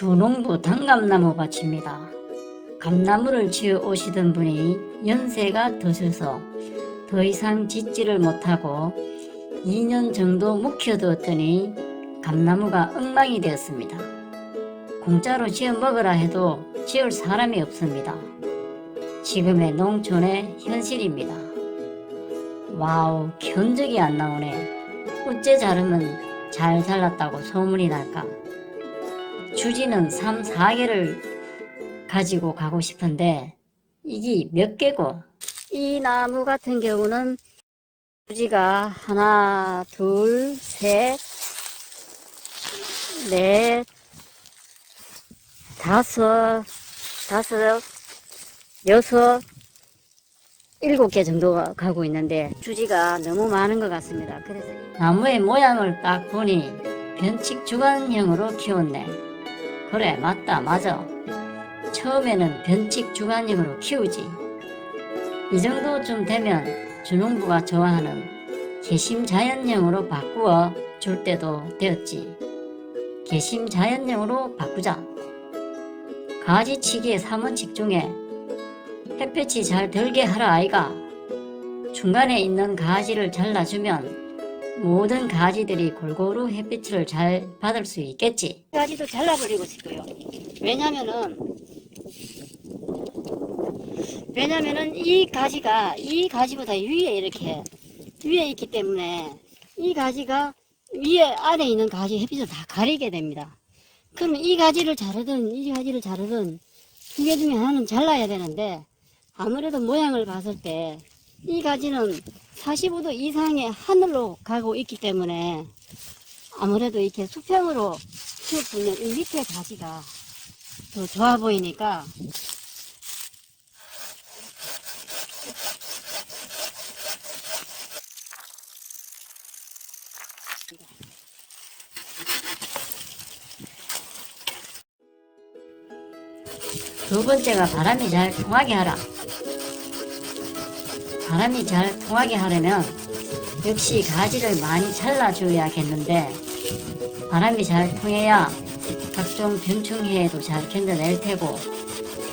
조농부 단감나무 밭입니다. 감나무를 지어 오시던 분이 연세가 드셔서 더 이상 짓지를 못하고 2년 정도 묵혀두었더니 감나무가 엉망이 되었습니다. 공짜로 지어 먹으라 해도 지을 사람이 없습니다. 지금의 농촌의 현실입니다. 와우, 견적이 안 나오네. 어째 자르면 잘 잘랐다고 소문이 날까? 주지는 3, 4개를 가지고 가고 싶은데 이게 몇 개고 이 나무 같은 경우는 주지가 하나, 둘, 셋, 넷, 다섯, 다섯, 여섯, 일곱 개 정도가 가고 있는데 주지가 너무 많은 것 같습니다. 그래서 이 나무의 모양을 딱 보니 변칙 주간형으로 키웠네. 그래 맞다 맞아. 처음에는 변칙 주간형으로 키우지. 이 정도쯤 되면 주농부가 좋아하는 개심 자연형으로 바꾸어 줄 때도 되었지. 개심 자연형으로 바꾸자. 가지치기의 3원칙 중에 햇볕이 잘 들게 하라 아이가. 중간에 있는 가지를 잘라주면 모든 가지들이 골고루 햇빛을 잘 받을 수 있겠지. 가지도 잘라버리고 싶고요. 왜냐면은 왜냐면은 이 가지가 이 가지보다 위에 이렇게 위에 있기 때문에 이 가지가 위에 아래 있는 가지 햇빛을 다 가리게 됩니다. 그러면 이 가지를 자르든 이 가지를 자르든 두 개 중에 하나는 잘라야 되는데 아무래도 모양을 봤을 때 이 가지는 45도 이상의 하늘로 가고 있기 때문에 아무래도 이렇게 수평으로 키워보면 이 밑에 가지가 더 좋아 보이니까 두 번째가 바람이 잘 통하게 하라. 바람이 잘 통하게 하려면 역시 가지를 많이 잘라줘야겠는데 바람이 잘 통해야 각종 병충해에도 잘 견뎌낼 테고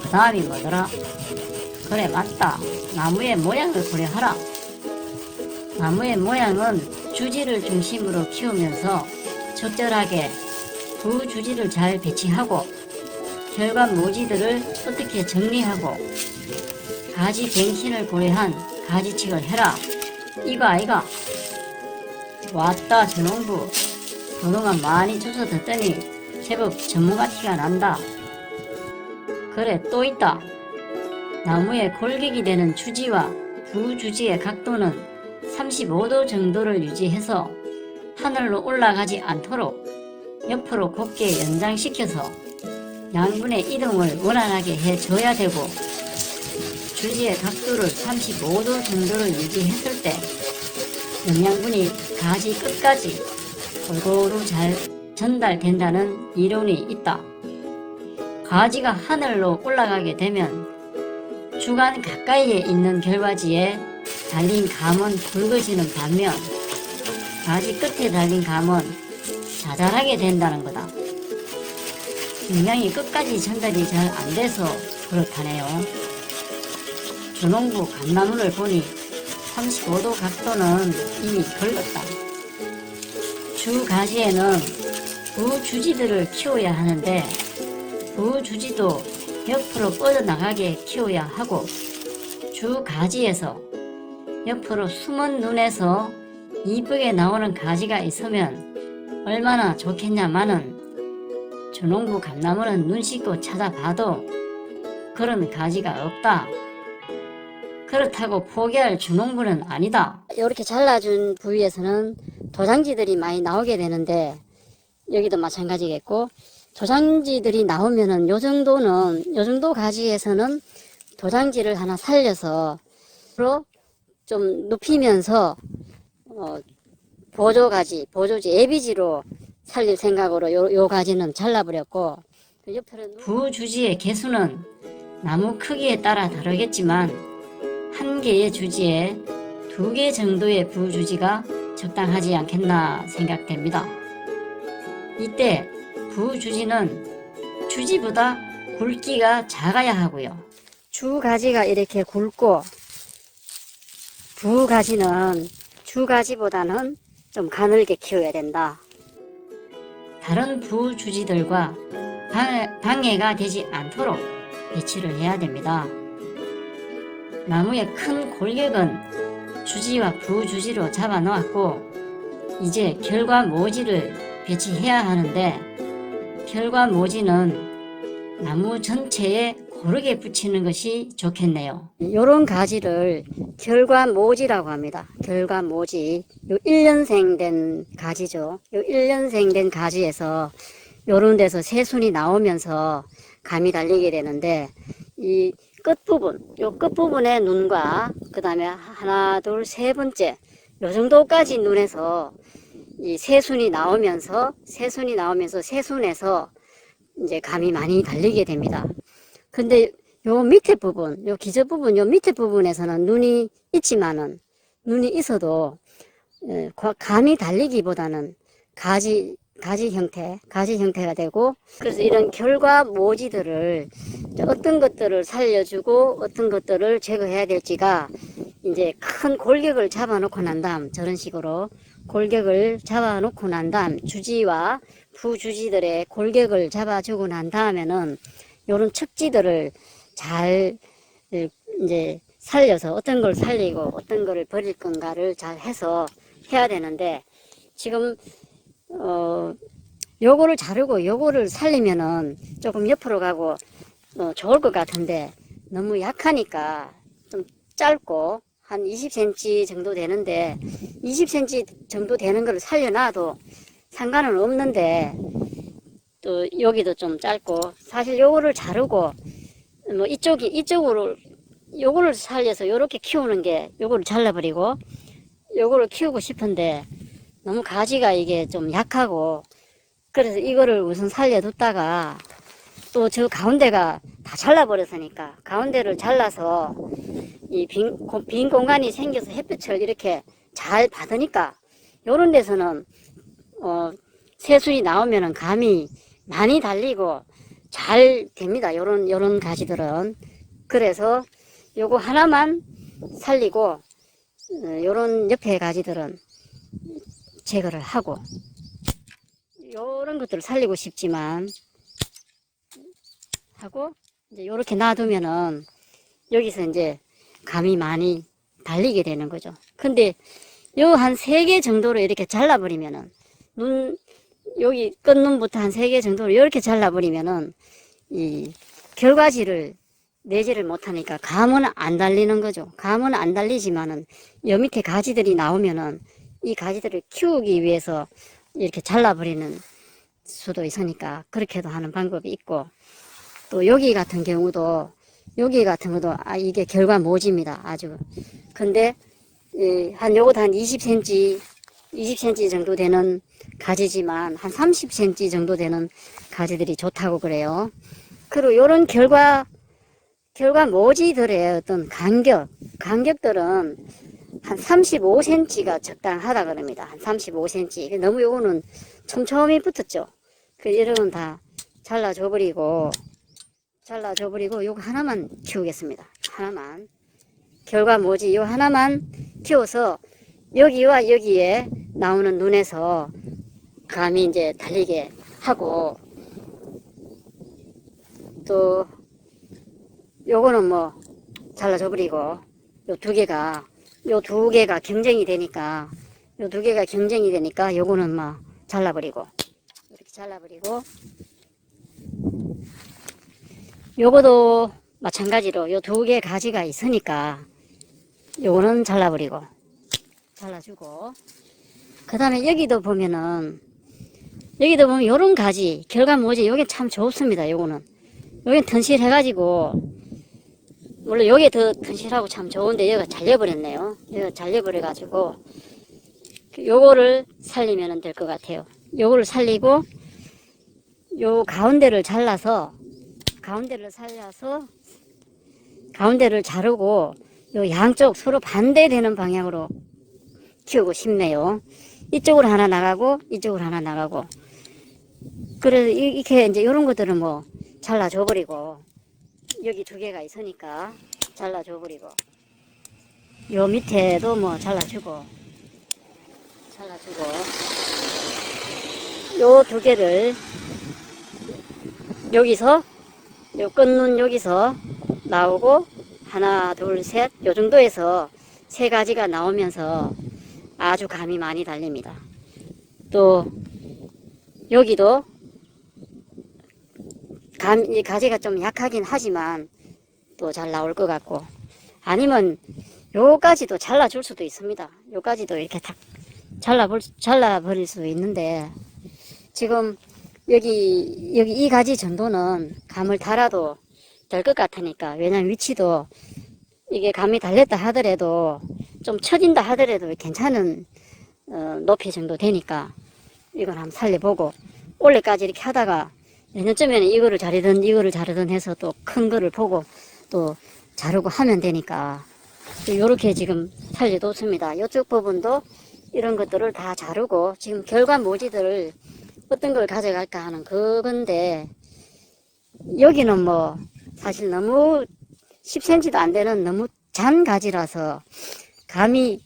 그 다음이 뭐더라? 그래 맞다 나무의 모양을 고려하라 나무의 모양은 주지를 중심으로 키우면서 적절하게 부주지를 잘 배치하고 결과 모지들을 어떻게 정리하고 가지 갱신을 고려한 가지칙을 해라. 이거 아이가? 왔다 전농부. 그동안 많이 줘서 듣더니 제법 전문가 티가 난다. 그래 또 있다. 나무에 골격이 되는 주지와 부주지의 각도는 35도 정도를 유지해서 하늘로 올라가지 않도록 옆으로 곱게 연장시켜서 양분의 이동을 원활하게 해줘야 되고 주지의 각도를 35도 정도를 유지했을 때 영양분이 가지 끝까지 골고루 잘 전달된다는 이론이 있다. 가지가 하늘로 올라가게 되면 주간 가까이에 있는 결과지에 달린 감은 굵어지는 반면 가지 끝에 달린 감은 자잘하게 된다는 거다. 영양이 끝까지 전달이 잘 안 돼서 그렇다네요. 주농부 감나무를 보니 35도 각도는 이미 걸렸다. 주 가지에는 부주지들을 키워야 하는데 부주지도 옆으로 뻗어나가게 키워야 하고 주 가지에서 옆으로 숨은 눈에서 이쁘게 나오는 가지가 있으면 얼마나 좋겠냐마는 주농부 감나무는 눈 씻고 찾아봐도 그런 가지가 없다. 그렇다고 포기할 주농부는 아니다. 이렇게 잘라준 부위에서는 도장지들이 많이 나오게 되는데 여기도 마찬가지겠고 도장지들이 나오면은 요 정도는 요 정도 가지에서는 도장지를 하나 살려서 좀 눕히면서 어, 보조 가지, 보조지, 예비지로 살릴 생각으로 요, 요 가지는 잘라버렸고 그 부주지의 개수는 나무 크기에 따라 다르겠지만 한 개의 주지에 두 개 정도의 부주지가 적당하지 않겠나 생각됩니다. 이때 부주지는 주지보다 굵기가 작아야 하고요. 주 가지가 이렇게 굵고 부 가지는 주 가지보다는 좀 가늘게 키워야 된다. 다른 부 주지들과 방- 방해가 되지 않도록 배치를 해야 됩니다. 나무의 큰 골격은 주지와 부주지로 잡아 놓았고 이제 결과 모지를 배치해야 하는데 결과 모지는 나무 전체에 고르게 붙이는 것이 좋겠네요. 이런 가지를 결과 모지라고 합니다. 결과 모지. 요 1년생 된 가지죠. 요 1년생 된 가지에서 요런 데서 새순이 나오면서 감이 달리게 되는데 이 끝부분, 요 끝부분의 눈과 그 다음에 하나, 둘, 세 번째 요 정도까지 눈에서 이 새순이 나오면서 새순이 나오면서 새순에서 이제 감이 많이 달리게 됩니다. 근데 요 밑에 부분, 요 기저 부분, 요 밑에 부분에서는 눈이 있지만은 눈이 있어도 에, 과- 감이 달리기보다는 가지 가지 형태, 가지 형태가 되고 그래서 이런 결과 모지들을 어떤 것들을 살려주고 어떤 것들을 제거해야 될지가 이제 큰 골격을 잡아놓고 난 다음 저런 식으로 골격을 잡아놓고 난 다음 주지와 부주지들의 골격을 잡아주고 난 다음에는 요런 척지들을 잘 이제 살려서 어떤 걸 살리고 어떤 거를 버릴 건가를 잘 해서 해야 되는데 지금 어 요거를 자르고 요거를 살리면은 조금 옆으로 가고 어, 좋을 것 같은데 너무 약하니까 좀 짧고 한 20cm 정도 되는데 20cm 정도 되는 걸 살려놔도 상관은 없는데 또 여기도 좀 짧고 사실 요거를 자르고 뭐 이쪽이 이쪽으로 요거를 살려서 요렇게 키우는 게 요거를 잘라버리고 요거를 키우고 싶은데 너무 가지가 이게 좀 약하고 그래서 이거를 우선 살려뒀다가 또 저 가운데가 다 잘라버렸으니까 가운데를 잘라서 이 빈 빈 공간이 생겨서 햇빛을 이렇게 잘 받으니까 요런 데서는 어 새순이 나오면은 감이 많이 달리고 잘 됩니다. 요런 요런 가지들은 그래서 요거 하나만 살리고 어, 요런 옆에 가지들은 제거를 하고 요런 것들을 살리고 싶지만 하고 이제 요렇게 놔두면은 여기서 이제 감이 많이 달리게 되는 거죠. 근데 요 한 세 개 정도로 이렇게 잘라버리면은 눈 여기 끝눈부터 한 세 개 정도로 이렇게 잘라버리면은 이 결과지를 내지를 못하니까 감은 안 달리는 거죠. 감은 안 달리지만은 여 밑에 가지들이 나오면은 이 가지들을 키우기 위해서 이렇게 잘라버리는 수도 있으니까 그렇게도 하는 방법이 있고 또 여기 같은 경우도 여기 같은 것도 아 이게 결과 모지입니다. 아주 근데 이, 한 요것도 한 20cm 20cm 정도 되는 가지지만 한 30cm 정도 되는 가지들이 좋다고 그래요. 그리고 요런 결과 결과 모지들의 어떤 간격 간격들은 한 35cm가 적당하다 그럽니다. 한 35cm. 너무 요거는 촘촘히 붙었죠. 그 이런 건다 잘라줘 버리고 잘라줘 버리고 요거 하나만 키우겠습니다. 하나만. 결과 뭐지? 요 하나만 키워서 여기와 여기에 나오는 눈에서 감이 이제 달리게 하고 또 요거는 뭐 잘라줘 버리고 요 두 개가 요 두 개가 경쟁이 되니까 요 두 개가 경쟁이 되니까 요거는 막 잘라버리고 이렇게 잘라버리고. 요거도 마찬가지로 요 두 개 가지가 있으니까 요거는 잘라버리고 잘라주고. 그 다음에 여기도 보면은 여기도 보면 요런 가지 결과 뭐지 요게 참 좋습니다 요거는. 요게 튼실해가지고 물론 요게 더 튼실하고 참 좋은데 여기가 잘려버렸네요. 여기가 잘려버려가지고 요거를 살리면 될 것 같아요. 요거를 살리고 요 가운데를 잘라서 가운데를 살려서 가운데를 자르고 요 양쪽 서로 반대되는 방향으로 키우고 싶네요. 이쪽으로 하나 나가고 이쪽으로 하나 나가고. 그래서 이- 이렇게 이제 이런 것들은 뭐 잘라줘 버리고 여기 두 개가 있으니까 잘라줘 버리고 요 밑에도 뭐 잘라주고 잘라주고 요 두 개를 여기서 요 끝눈 여기서 나오고 하나 둘셋 요 정도에서 세 가지가 나오면서 아주 감이 많이 달립니다. 또 여기도 감, 이 가지가 좀 약하긴 하지만 또 잘 나올 것 같고 아니면 요까지도 잘라줄 수도 있습니다. 요까지도 이렇게 탁 잘라볼, 잘라버릴 수 있는데 지금 여기, 여기 이 가지 정도는 감을 달아도 될 것 같으니까 왜냐면 위치도 이게 감이 달렸다 하더라도 좀 처진다 하더라도 괜찮은 어, 높이 정도 되니까 이건 한번 살려보고 올해까지 이렇게 하다가 내년쯤에는 이거를 자르든 이거를 자르든 해서 또 큰 거를 보고 또 자르고 하면 되니까 요렇게 지금 살려뒀습니다. 이쪽 부분도 이런 것들을 다 자르고 지금 결과 모지들을 어떤 걸 가져갈까 하는 그건데 여기는 뭐 사실 너무 10cm도 안 되는 너무 잔 가지라서 감이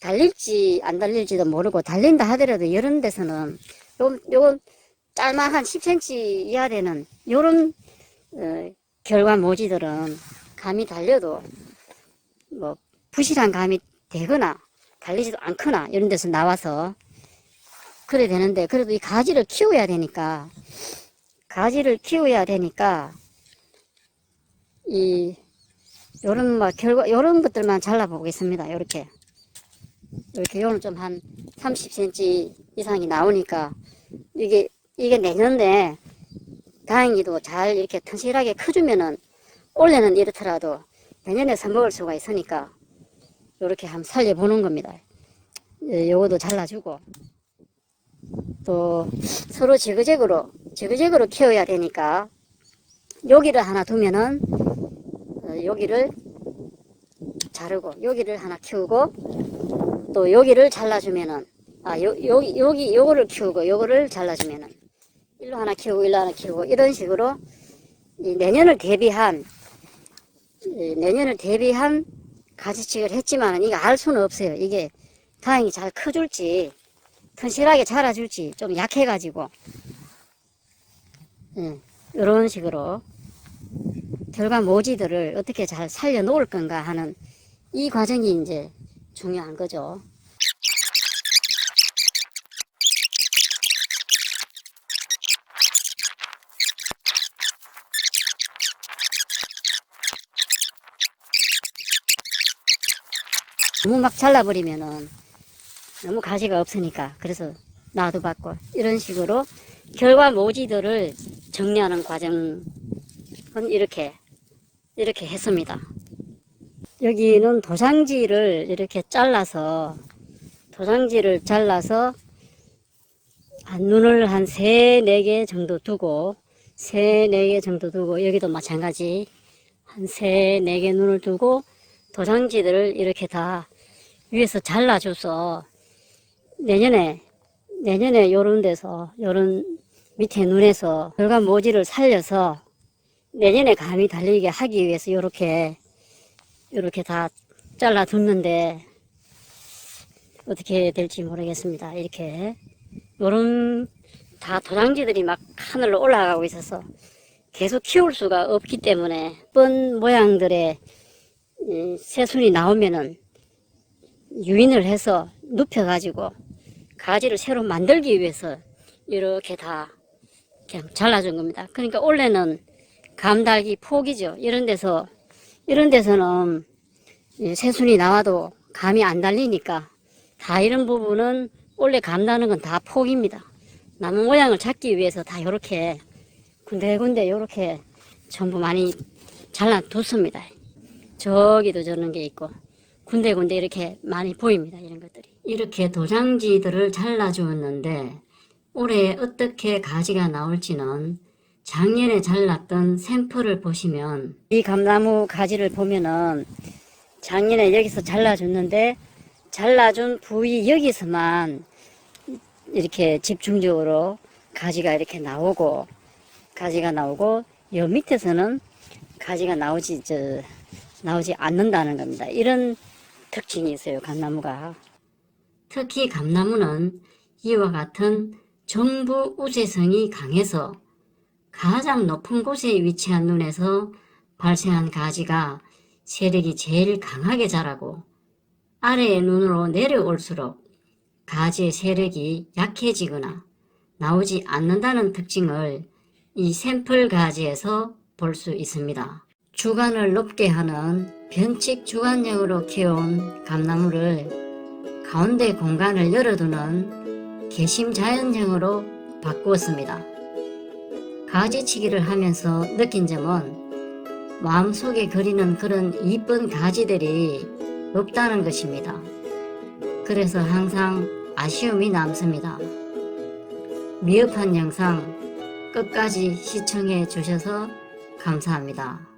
달릴지 안 달릴지도 모르고 달린다 하더라도 이런 데서는 요, 요건 짤막한 10cm 이하 되는 요런 어, 결과 모지들은 감이 달려도 뭐 부실한 감이 되거나 달리지도 않거나 이런 데서 나와서 그래 되는데 그래도 이 가지를 키워야 되니까 가지를 키워야 되니까 이 요런 뭐 결과 요런 것들만 잘라 보겠습니다. 요렇게 이렇게 요는 좀 한 30cm 이상이 나오니까 이게 이게 내년에 다행히도 잘 이렇게 튼실하게 커주면은 올해는 이렇더라도 내년에 써먹을 수가 있으니까 요렇게 한번 살려보는 겁니다. 예, 요거도 잘라주고 또 서로 지그재그로 지그재그로 키워야 되니까 여기를 하나 두면은 어, 여기를 자르고 여기를 하나 키우고 또 여기를 잘라주면은 아 요, 여기 여기 요거를 키우고 요거를 잘라주면은 일로 하나 키우고 일로 하나 키우고 이런 식으로 이 내년을 대비한 이 내년을 대비한 가지치기를 했지만 이거 알 수는 없어요. 이게 다행히 잘 커줄지 튼실하게 자라줄지 좀 약해가지고 예, 이런 식으로 결과 모지들을 어떻게 잘 살려 놓을 건가 하는 이 과정이 이제 중요한 거죠. 너무 막 잘라버리면은 너무 가시가 없으니까 그래서 놔둬봤고 이런 식으로 결과 모지들을 정리하는 과정은 이렇게 이렇게 했습니다. 여기는 도장지를 이렇게 잘라서 도장지를 잘라서 한 눈을 한 세 네 개 정도 두고 세 네 개 정도 두고 여기도 마찬가지 한 세 네 개 눈을 두고 도장지들을 이렇게 다 위에서 잘라줘서 내년에 내년에 요런 데서 요런 밑에 눈에서 결과 모지를 살려서 내년에 감이 달리게 하기 위해서 요렇게 요렇게 다 잘라 뒀는데 어떻게 될지 모르겠습니다. 이렇게 요런 다 도장지들이 막 하늘로 올라가고 있어서 계속 키울 수가 없기 때문에 뻔 모양들의 이 새순이 나오면은 유인을 해서 눕혀가지고 가지를 새로 만들기 위해서 이렇게 다 그냥 잘라준 겁니다. 그러니까 원래는 감달기 폭이죠. 이런 데서 이런 데서는 이 새순이 나와도 감이 안 달리니까 다 이런 부분은 원래 감다는 건다 폭입니다. 나무 모양을 잡기 위해서 다 이렇게 군데군데 이렇게 전부 많이 잘라뒀습니다. 저기도 저런 게 있고 군데군데 이렇게 많이 보입니다. 이런 것들이. 이렇게 도장지들을 잘라주었는데 올해 어떻게 가지가 나올지는 작년에 잘랐던 샘플을 보시면 이 감나무 가지를 보면은 작년에 여기서 잘라줬는데 잘라준 부위 여기서만 이렇게 집중적으로 가지가 이렇게 나오고 가지가 나오고 요 밑에서는 가지가 나오지 저 나오지 않는다는 겁니다. 이런 특징이 있어요. 감나무가. 특히 감나무는 이와 같은 정부 우세성이 강해서 가장 높은 곳에 위치한 눈에서 발생한 가지가 세력이 제일 강하게 자라고 아래의 눈으로 내려올수록 가지의 세력이 약해지거나 나오지 않는다는 특징을 이 샘플 가지에서 볼 수 있습니다. 주간을 높게 하는 변칙 주간형으로 키운 감나무를 가운데 공간을 열어두는 개심 자연형으로 바꾸었습니다. 가지치기를 하면서 느낀 점은 마음속에 그리는 그런 이쁜 가지들이 없다는 것입니다. 그래서 항상 아쉬움이 남습니다. 미흡한 영상 끝까지 시청해 주셔서 감사합니다.